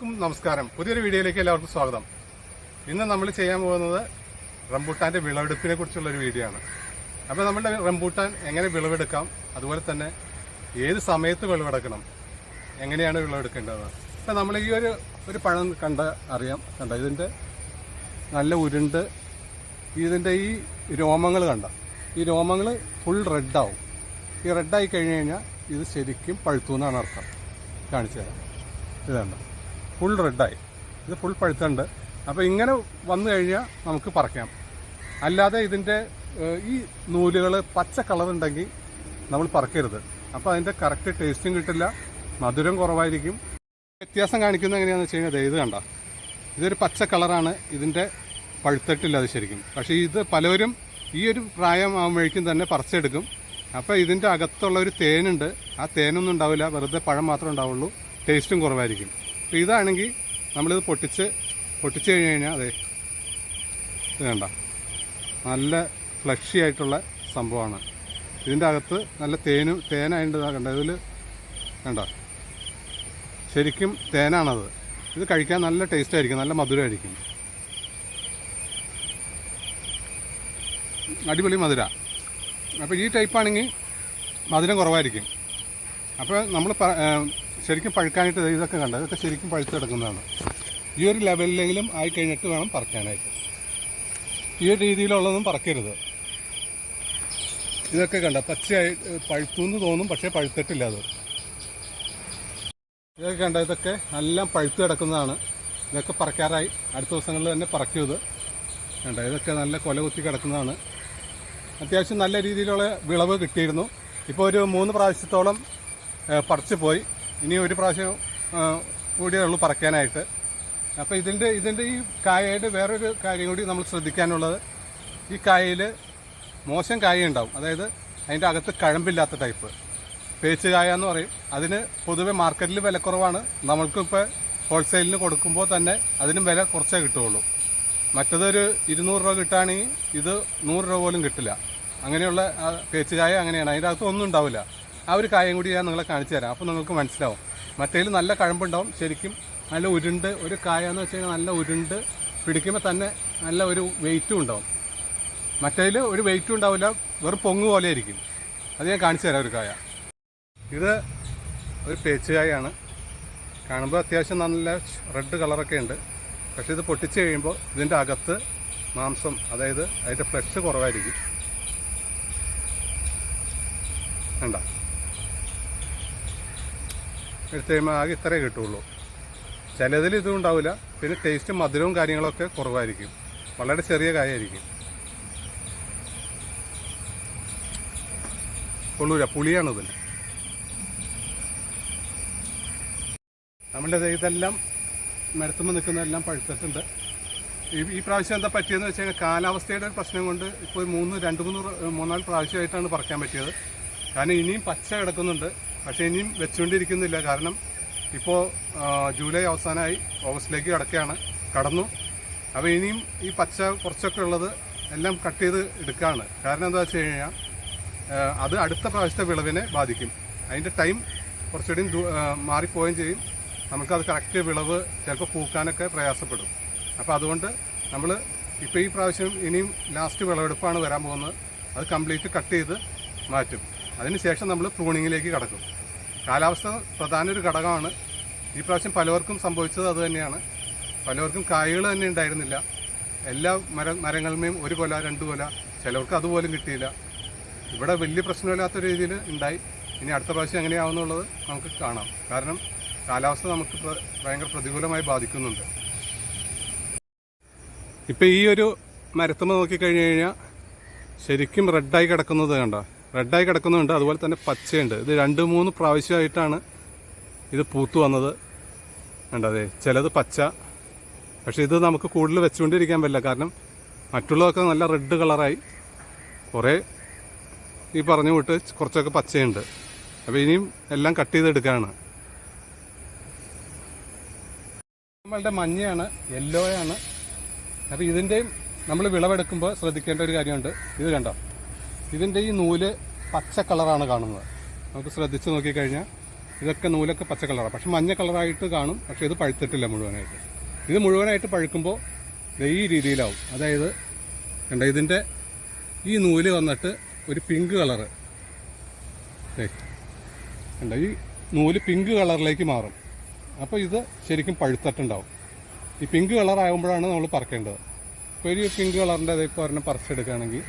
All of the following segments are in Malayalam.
എല്ലാവർക്കും നമസ്കാരം. പുതിയൊരു വീഡിയോയിലേക്ക് എല്ലാവർക്കും സ്വാഗതം. ഇന്ന് നമ്മൾ ചെയ്യാൻ പോകുന്നത് റംബൂട്ടാന്റെ വിളവെടുപ്പിനെ കുറിച്ചുള്ള ഒരു വീഡിയോ ആണ്. അപ്പോൾ നമ്മുടെ റംബൂട്ടാൻ എങ്ങനെ വിളവെടുക്കാം? അതുപോലെ തന്നെ ഏത് സമയത്ത് വിളവെടുക്കണം? എങ്ങനെയാണ് വിളവെടുക്കേണ്ടത്? ഇപ്പം നമ്മൾ ഈ ഒരു ഒരു പഴം കണ്ട അറിയാം. കണ്ട? ഇതിന്റെ നല്ല ഉരുണ്ട്. ഇതിന്റെ ഈ രോമങ്ങൾ കണ്ട? ഈ രോമങ്ങൾ ഫുൾ റെഡാവും ഈ റെഡായി കഴിഞ്ഞ് കഴിഞ്ഞാൽ ഇത് ശരിക്കും പഴുത്തു എന്നാണ് അർത്ഥം. കാണിച്ചു തരാം. ഇതുണ്ട് ഫുൾ റെഡായി ഇത് ഫുൾ പഴുത്തുണ്ട്. അപ്പോൾ ഇങ്ങനെ വന്നു കഴിഞ്ഞാൽ നമുക്ക് പറിക്കാം. അല്ലാതെ ഇതിന്റെ ഈ നൂലുകൾ പച്ച കളർ ഉണ്ടെങ്കിൽ നമ്മൾ പറക്കരുത്. അപ്പോൾ അതിന്റെ കറക്റ്റ് ടേസ്റ്റും കിട്ടില്ല. മധുരം കുറവായിരിക്കും. വ്യത്യാസം കാണിക്കുന്നത് എങ്ങനെയാണെന്ന് വെച്ച് കഴിഞ്ഞാൽ ഇത് കണ്ട? ഇതൊരു പച്ച കളറാണ് ഇതിന്റെ പഴുത്തിട്ടില്ല അത് ശരിക്കും. പക്ഷേ ഇത് പലവരും ഈ ഒരു പ്രായം ആകുമ്പോഴേക്കും തന്നെ പറിച്ചെടുക്കും. അപ്പോൾ ഇതിന്റെ അകത്തുള്ള ഒരു തേനുണ്ട്. ആ തേനൊന്നും ഉണ്ടാവില്ല. വെറുതെ പഴം മാത്രമേ ഉണ്ടാവുള്ളൂ. ടേസ്റ്റും കുറവായിരിക്കും. അപ്പോൾ ഇതാണെങ്കിൽ നമ്മളിത് പൊട്ടിച്ച് പൊട്ടിച്ച് കഴിഞ്ഞ് കഴിഞ്ഞാൽ അതെ ഇത് കണ്ട. നല്ല ഫ്ലഷി ആയിട്ടുള്ള സംഭവമാണ്. ഇതിന്റെ അകത്ത് നല്ല തേനും തേനായിട്ട് കണ്ട. ഇതിൽ കണ്ട. ശരിക്കും തേനാണത്. ഇത് കഴിക്കാൻ നല്ല ടേസ്റ്റ് ആയിരിക്കും നല്ല മധുരമായിരിക്കും അടിപൊളി മധുര. അപ്പോൾ ഈ ടൈപ്പാണെങ്കിൽ മധുരം കുറവായിരിക്കും. അപ്പോൾ നമ്മൾ ശരിക്കും പഴുക്കാനായിട്ട് ഇതൊക്കെ കണ്ട ഇതൊക്കെ ശരിക്കും പഴുത്ത് കിടക്കുന്നതാണ്. ഈ ഒരു ലെവലിലെങ്കിലും ആയി കഴിഞ്ഞിട്ട് വേണം പറിക്കാനായിട്ട്. ഈ ഒരു രീതിയിലുള്ളതൊന്നും പറക്കരുത്. ഇതൊക്കെ കണ്ട? പച്ചയായി പഴുത്തു എന്ന് തോന്നും പക്ഷേ പഴുത്തിട്ടില്ല അത്. ഇതൊക്കെ കണ്ട? ഇതൊക്കെ എല്ലാം പഴുത്ത് കിടക്കുന്നതാണ്. ഇതൊക്കെ പറക്കാറായി. അടുത്ത ദിവസങ്ങളിൽ തന്നെ പറക്കും ഇത്. കണ്ട? ഇതൊക്കെ നല്ല കൊല കുത്തി കിടക്കുന്നതാണ്. അത്യാവശ്യം നല്ല രീതിയിലുള്ള വിളവ് കിട്ടിയിരുന്നു. ഇപ്പോൾ ഒരു മൂന്ന് പ്രാവശ്യത്തോളം പറിച്ചു പോയി ഇനി ഒരു പ്രാവശ്യം കൂടിയേ ഉള്ളൂ പറക്കാനായിട്ട്. അപ്പോൾ ഇതിന്റെ ഇതിന്റെ ഈ കായയുടെ വേറൊരു കാര്യം കൂടി നമ്മൾ ശ്രദ്ധിക്കാനുള്ളത്. ഈ കായയിൽ മോശം കായ ഉണ്ടാവും അതായത് അതിന്റെ അകത്ത് കഴമ്പില്ലാത്ത ടൈപ്പ്. പേച്ച് കായ എന്ന് പറയും. അതിന് പൊതുവെ മാർക്കറ്റിൽ വിലക്കുറവാണ് നമ്മൾക്കിപ്പോൾ ഹോൾസെയിലിന് കൊടുക്കുമ്പോൾ തന്നെ അതിനും വില കുറച്ചേ കിട്ടുകയുള്ളൂ. മറ്റതൊരു ഇരുന്നൂറ് രൂപ കിട്ടുകയാണെങ്കിൽ ഇത് നൂറ് രൂപ പോലും കിട്ടില്ല. അങ്ങനെയുള്ള പേച്ച് കായ അങ്ങനെയാണ്. അതിന്റെ അകത്ത് ഒന്നും ഉണ്ടാവില്ല. ആ ഒരു കായം കൂടി ഞാൻ നിങ്ങളെ കാണിച്ചു തരാം. അപ്പോൾ നിങ്ങൾക്ക് മനസ്സിലാവും. മറ്റേതിൽ നല്ല കഴമ്പുണ്ടാവും ശരിക്കും നല്ല ഉരുണ്ട്. ഒരു കായ എന്ന് വെച്ച് കഴിഞ്ഞാൽ നല്ല ഉരുണ്ട്. പിടിക്കുമ്പോൾ തന്നെ നല്ല ഒരു വെയിറ്റും ഉണ്ടാവും. മറ്റേതിൽ ഒരു വെയിറ്റും ഉണ്ടാവില്ല വെറും പൊങ്ങ് പോലെ ആയിരിക്കും അത് ഞാൻ കാണിച്ചു തരാം ഒരു കായ. ഇത് ഒരു പേച്ചുകായാണ്. കാണുമ്പോൾ അത്യാവശ്യം നല്ല റെഡ് കളറൊക്കെ ഉണ്ട്. പക്ഷേ ഇത് പൊട്ടിച്ച് കഴിയുമ്പോൾ ഇതിന്റെ അകത്ത് മാംസം അതായത് അതിന്റെ ഫ്ലഷ് കുറവായിരിക്കും. വേണ്ട എടുത്ത് കഴിയുമ്പോൾ ആകെ ഇത്രേ കിട്ടുള്ളൂ. ചിലതിൽ ഇതും ഉണ്ടാവില്ല. പിന്നെ ടേസ്റ്റ് മധുരവും കാര്യങ്ങളൊക്കെ കുറവായിരിക്കും. വളരെ ചെറിയ കായായിരിക്കും. കൊള്ളൂല പുളിയാണ് ഇതിന്. നമ്മുടെ ഇതെല്ലാം മരത്തുമ്പോൾ നിൽക്കുന്നതെല്ലാം പഴുത്തിട്ടുണ്ട്. ഈ ഈ പ്രാവശ്യം എന്താ പറ്റിയെന്ന് വെച്ച് കഴിഞ്ഞാൽ കാലാവസ്ഥയുടെ ഒരു പ്രശ്നം കൊണ്ട് ഇപ്പോൾ മൂന്ന് രണ്ട് മൂന്ന് മൂന്നാൽ പ്രാവശ്യമായിട്ടാണ് പറിക്കാൻ പറ്റിയത്. കാരണം ഇനിയും പച്ച കിടക്കുന്നുണ്ട്. പക്ഷേ ഇനിയും വെച്ചുകൊണ്ടിരിക്കുന്നില്ല. കാരണം ഇപ്പോൾ ജൂലൈ അവസാനമായി ഓഗസ്റ്റിലേക്ക് കിടക്കുകയാണ്. കടന്നു. അപ്പോൾ ഇനിയും ഈ പച്ച കുറച്ചൊക്കെ ഉള്ളത് എല്ലാം കട്ട് ചെയ്ത് എടുക്കുകയാണ്. കാരണം എന്താ വെച്ച് കഴിഞ്ഞാൽ അത് അടുത്ത പ്രാവശ്യത്തെ വിളവിനെ ബാധിക്കും. അതിന്റെ ടൈം കുറച്ചുകൂടി മാറിപ്പോവുകയും ചെയ്യും. നമുക്കത് കറക്റ്റ് വിളവ് ചിലപ്പോൾ പൂക്കാനൊക്കെ പ്രയാസപ്പെടും. അപ്പോൾ അതുകൊണ്ട് നമ്മൾ ഇപ്പോൾ ഈ പ്രാവശ്യം ഇനിയും ലാസ്റ്റ് വിളവെടുപ്പാണ് വരാൻ പോകുന്നത്. അത് കംപ്ലീറ്റ് കട്ട് ചെയ്ത് മാറ്റും. അതിനുശേഷം നമ്മൾ പ്രൂണിങ്ങിലേക്ക് കടക്കും. കാലാവസ്ഥ പ്രധാന ഒരു ഘടകമാണ്. ഈ പ്രാവശ്യം പലവർക്കും സംഭവിച്ചത് അത് തന്നെയാണ്. പലവർക്കും കായകൾ തന്നെ ഉണ്ടായിരുന്നില്ല. എല്ലാ മര മരങ്ങളുമേയും ഒരു കൊല രണ്ട് കൊല ചിലവർക്ക് അതുപോലും കിട്ടിയില്ല. ഇവിടെ വലിയ പ്രശ്നമില്ലാത്ത രീതിയിൽ ഉണ്ടായി. ഇനി അടുത്ത പ്രാവശ്യം എങ്ങനെയാവുന്നുള്ളത് നമുക്ക് കാണാം. കാരണം കാലാവസ്ഥ നമുക്ക് ഭയങ്കര പ്രതികൂലമായി ബാധിക്കുന്നുണ്ട്. ഇപ്പം ഈ ഒരു മരത്തുമ്പോൾ നോക്കിക്കഴിഞ്ഞ് കഴിഞ്ഞാൽ ശരിക്കും റെഡായി കിടക്കുന്നത് കണ്ട? റെഡായി കിടക്കുന്നുണ്ട്. അതുപോലെ തന്നെ പച്ചയുണ്ട്. ഇത് രണ്ട് മൂന്ന് പ്രാവശ്യമായിട്ടാണ് ഇത് പൂത്തു വന്നത്. കണ്ടതേ ചിലത് പച്ച. പക്ഷേ ഇത് നമുക്ക് കൂടുതൽ വെച്ചുകൊണ്ടിരിക്കാൻ പറ്റില്ല. കാരണം മറ്റുള്ളതൊക്കെ നല്ല റെഡ് കളറായി. കുറേ ഈ പറഞ്ഞു വിട്ട് കുറച്ചൊക്കെ പച്ചയുണ്ട്. അപ്പോൾ ഇനിയും എല്ലാം കട്ട് ചെയ്തെടുക്കുകയാണ് നമ്മളുടെ മഞ്ഞയാണ് യെല്ലോയാണ് അപ്പോൾ ഇതിന്റെയും നമ്മൾ വിളവെടുക്കുമ്പോൾ ശ്രദ്ധിക്കേണ്ട ഒരു കാര്യമുണ്ട്. ഇത് കണ്ടോ? ഇതിന്റെ ഈ നൂൽ പച്ച കളറാണ് കാണുന്നത്. നമുക്ക് ശ്രദ്ധിച്ച് നോക്കിക്കഴിഞ്ഞാൽ ഇതൊക്കെ നൂലൊക്കെ പച്ച കളറാണ് പക്ഷെ മഞ്ഞ കളറായിട്ട് കാണും പക്ഷെ ഇത് പഴുത്തിട്ടില്ല മുഴുവനായിട്ട്. ഇത് മുഴുവനായിട്ട് പഴുക്കുമ്പോൾ ഈ രീതിയിലാവും. അതായത് കണ്ട ഇതിന്റെ ഈ നൂൽ വന്നിട്ട് ഒരു പിങ്ക് കളറ്. കണ്ട ഈ നൂൽ പിങ്ക് കളറിലേക്ക് മാറും. അപ്പോൾ ഇത് ശരിക്കും പഴുത്തിട്ടുണ്ടാവും. ഈ പിങ്ക് കളറാകുമ്പോഴാണ് നമ്മൾ പറക്കേണ്ടത്. ഇപ്പോൾ ഒരു പിങ്ക് കളറിന്റെ ഇപ്പോൾ ഒരെണ്ണം പറിച്ചെടുക്കുകയാണെങ്കിൽ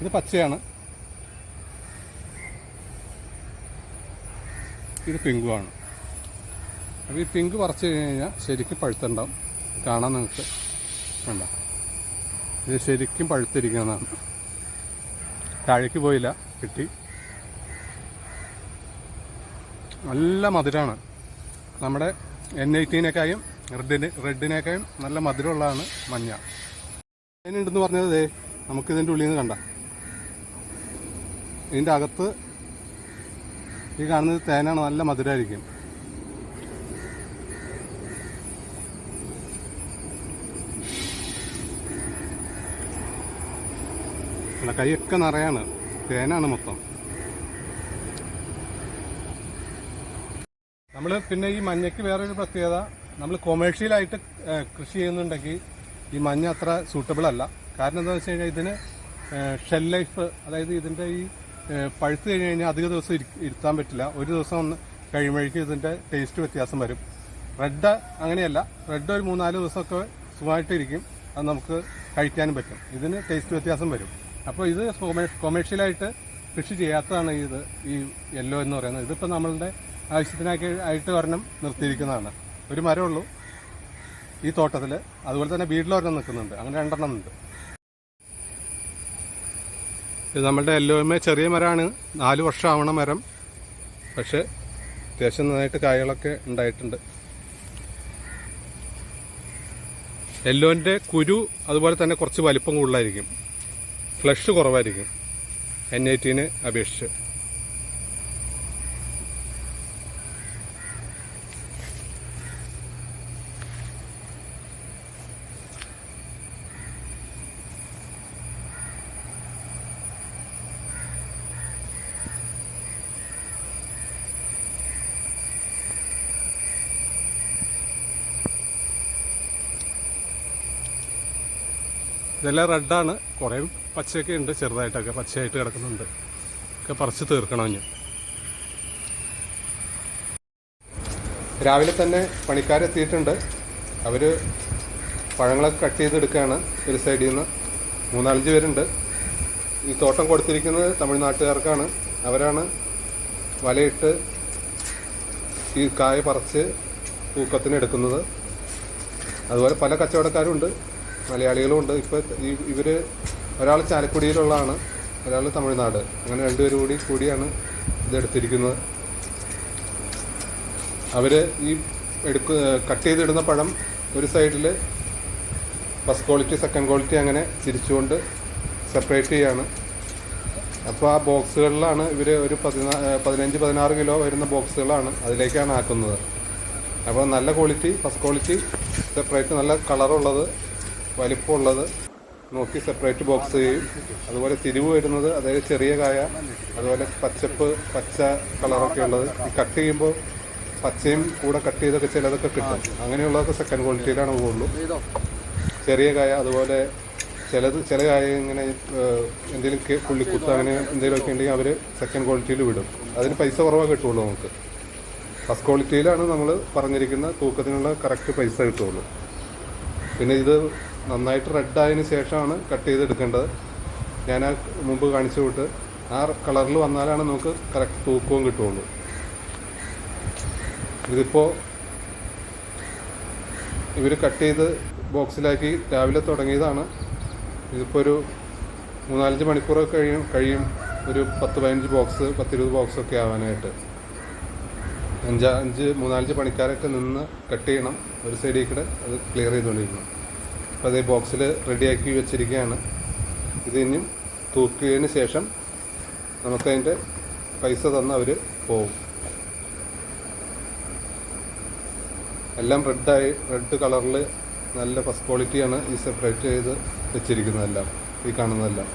ഇത് പച്ചയാണ്. ഇത് പിങ്കുമാണ് അപ്പോൾ ഈ പിങ്ക് പറിച്ചു കഴിഞ്ഞ് കഴിഞ്ഞാൽ ശരിക്കും പഴുത്തുണ്ടാവും. കാണാൻ നിങ്ങൾക്ക്. വേണ്ട ഇത് ശരിക്കും പഴുത്തിരിക്കുന്നതാണ്. താഴേക്ക് പോയില്ല കിട്ടി. നല്ല മധുരമാണ് നമ്മുടെ എൻ ഐറ്റീനേക്കായും റെഡിന് റെഡിനേക്കായും നല്ല മധുരമുള്ളതാണ് മഞ്ഞ. അതിനുണ്ടെന്ന് പറഞ്ഞത് നമുക്കിതിന്റെ ഉള്ളിൽ നിന്ന് കണ്ട. ഇതിന്റെ അകത്ത് ഈ കാണുന്നത് തേനാണ് നല്ല മധുരമായിരിക്കും അല്ല കൈയൊക്കെ നിറയാണ്. തേനാണ് മൊത്തം. നമ്മൾ പിന്നെ ഈ മഞ്ഞയ്ക്ക് വേറൊരു പ്രത്യേകത നമ്മൾ കൊമേഴ്ഷ്യലായിട്ട് കൃഷി ചെയ്യുന്നുണ്ടെങ്കിൽ ഈ മഞ്ഞ അത്ര സൂട്ടബിൾ അല്ല. കാരണം എന്താണെന്ന് വെച്ച് കഴിഞ്ഞാൽ ഇതിന് ഷെൽ ലൈഫ് അതായത് ഇതിന്റെ ഈ പഴുത്ത് കഴിഞ്ഞ് കഴിഞ്ഞാൽ അധിക ദിവസം ഇരി- ഇരുത്താൻ പറ്റില്ല. ഒരു ദിവസം ഒന്ന് കഴിയുമ്പോഴേക്കും ഇതിന്റെ ടേസ്റ്റ് വ്യത്യാസം വരും. റെഡ് അങ്ങനെയല്ല. റെഡ് ഒരു മൂന്നാൽ ദിവസമൊക്കെ സുഖമായിട്ടിരിക്കും. അത് നമുക്ക് കഴിക്കാനും പറ്റും. ഇതിന് ടേസ്റ്റ് വ്യത്യാസം വരും. അപ്പോൾ ഇത് കൊമേഴ്ഷ്യലായിട്ട് കൃഷി ചെയ്യാത്തതാണ് ഇത് ഈ യെല്ലോ എന്ന് പറയുന്നത്. ഇതിപ്പോൾ നമ്മളുടെ ആവശ്യത്തിനൊക്കെ ആയിട്ട് ഒരെണ്ണം നിർത്തിയിരിക്കുന്നതാണ്. ഒരു മരമുള്ളൂ ഈ തോട്ടത്തിൽ അതുപോലെ തന്നെ വീട്ടിലൊരെണ്ണം നിൽക്കുന്നുണ്ട്. അങ്ങനെ രണ്ടെണ്ണം ഉണ്ട്. ഇത് നമ്മളുടെ എല്ലോമ ചെറിയ മരമാണ്. നാല് വർഷമാവണ മരം. പക്ഷെ അത്യാവശ്യം നന്നായിട്ട് കായകളൊക്കെ ഉണ്ടായിട്ടുണ്ട്. എല്ലോന്റെ കുരു അതുപോലെ തന്നെ കുറച്ച് വലിപ്പം കൂടുതലായിരിക്കും. ഫ്ലഷ് കുറവായിരിക്കും. എൻ ഐ ടീനെ അപേക്ഷിച്ച്. ഇതെല്ലാം റെഡാണ്. കുറേ പച്ചയൊക്കെ ഉണ്ട് ചെറുതായിട്ടൊക്കെ പച്ചയായിട്ട് കിടക്കുന്നുണ്ട്. ഒക്കെ പറിച്ച് തീർക്കണം ഞാൻ രാവിലെ തന്നെ പണിക്കാരെത്തിയിട്ടുണ്ട് അവർ പഴങ്ങളൊക്കെ കട്ട് ചെയ്തെടുക്കുകയാണ് ഒരു സൈഡിൽ നിന്ന്. മൂന്നാലഞ്ച് പേരുണ്ട്. ഈ തോട്ടം കൊടുത്തിരിക്കുന്നത് തമിഴ്നാട്ടുകാർക്കാണ്. അവരാണ് വലയിട്ട് ഈ കായ പറിച്ച് പൂക്കത്തിന് എടുക്കുന്നത്. അതുപോലെ പല കച്ചവടക്കാരും ഉണ്ട് മലയാളികളും ഉണ്ട് ഇപ്പോൾ ഇവർ ഒരാൾ ചാലക്കുടിയിലുള്ളതാണ് ഒരാൾ തമിഴ്നാട്. അങ്ങനെ രണ്ടുപേരും കൂടി കൂടിയാണ് ഇതെടുത്തിരിക്കുന്നത്. അവർ ഈ എടുക്ക കട്ട് ചെയ്തിടുന്ന പഴം ഒരു സൈഡിൽ ഫസ്റ്റ് ക്വാളിറ്റി സെക്കൻഡ് ക്വാളിറ്റി അങ്ങനെ തിരിച്ചുകൊണ്ട് സെപ്പറേറ്റ് ചെയ്യാണ്. അപ്പോൾ ആ ബോക്സുകളിലാണ് ഇവർ ഒരു പതിനാ പതിനഞ്ച് പതിനാറ് കിലോ വരുന്ന ബോക്സുകളാണ് അതിലേക്കാണ് ആക്കുന്നത്. അപ്പോൾ നല്ല ക്വാളിറ്റി ഫസ്റ്റ് ക്വാളിറ്റി സെപ്പറേറ്റ് നല്ല കളറുള്ളത്. വലിപ്പമുള്ളത്. നോക്കി സെപ്പറേറ്റ് ബോക്സ് ചെയ്യും. അതുപോലെ തിരിവ് വരുന്നത് അതായത് ചെറിയ കായ അതുപോലെ പച്ചപ്പ് പച്ച കളറൊക്കെ ഉള്ളത്. ഈ കട്ട് ചെയ്യുമ്പോൾ പച്ചയും കൂടെ കട്ട് ചെയ്തൊക്കെ ചിലതൊക്കെ കിട്ടും. അങ്ങനെയുള്ളതൊക്കെ സെക്കൻഡ് ക്വാളിറ്റിയിലാണ് പോകുള്ളൂ ചെറിയ കായ അതുപോലെ ചിലത് ചില കായ ഇങ്ങനെ എന്തെങ്കിലും പുള്ളിക്കുത്ത് അങ്ങനെ എന്തെങ്കിലുമൊക്കെ ഉണ്ടെങ്കിൽ അവർ സെക്കൻഡ് ക്വാളിറ്റിയിൽ വിടും. അതിന് പൈസ കുറവാണ് കിട്ടുള്ളൂ നമുക്ക്. ഫസ്റ്റ് ക്വാളിറ്റിയിലാണ് നമ്മൾ പറഞ്ഞിരിക്കുന്ന തൂക്കത്തിനുള്ള കറക്റ്റ് പൈസ കിട്ടുള്ളൂ. പിന്നെ ഇത് നന്നായിട്ട് റെഡ് ആയതിനു ശേഷമാണ് കട്ട് ചെയ്തെടുക്കേണ്ടത്. ഞാൻ ആ മുമ്പ് കാണിച്ചു വിട്ട് ആ കളറിൽ വന്നാലാണ് നമുക്ക് കറക്റ്റ് തൂക്കവും കിട്ടുള്ളൂ ഇതിപ്പോൾ ഇവർ കട്ട് ചെയ്ത് ബോക്സിലാക്കി രാവിലെ തുടങ്ങിയതാണ്. ഇതിപ്പോൾ ഒരു മൂന്നാലഞ്ച് മണിക്കൂറൊക്കെ കഴിയും കഴിയും. ഒരു പത്ത് പതിനഞ്ച് ബോക്സ് പത്തിരുപത് ബോക്സൊക്കെ ആവാനായിട്ട്. അഞ്ച് അഞ്ച് മൂന്നാലഞ്ച് പണിക്കാരൊക്കെ നിന്ന് കട്ട് ചെയ്യണം. ഒരു സൈഡിൽ കൂടെ അത് ക്ലിയർ ചെയ്തുകൊണ്ടിരിക്കണം. അതേ ബോക്സിൽ റെഡിയാക്കി വെച്ചിരിക്കുകയാണ്. ഇതിനും തൂക്കിയതിന് ശേഷം നമുക്കതിന്റെ പൈസ തന്ന് അവർ പോവും. എല്ലാം റെഡായി റെഡ് കളറിൽ നല്ല ഫസ്റ്റ് ക്വാളിറ്റിയാണ് ഈ സെപ്പറേറ്റ് ചെയ്ത് വെച്ചിരിക്കുന്നതെല്ലാം ഈ കാണുന്നതെല്ലാം.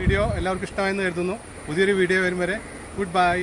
വീഡിയോ എല്ലാവർക്കും ഇഷ്ടമായെന്ന് കരുതുന്നു. പുതിയൊരു വീഡിയോ വരും വരെ ഗുഡ് ബൈ.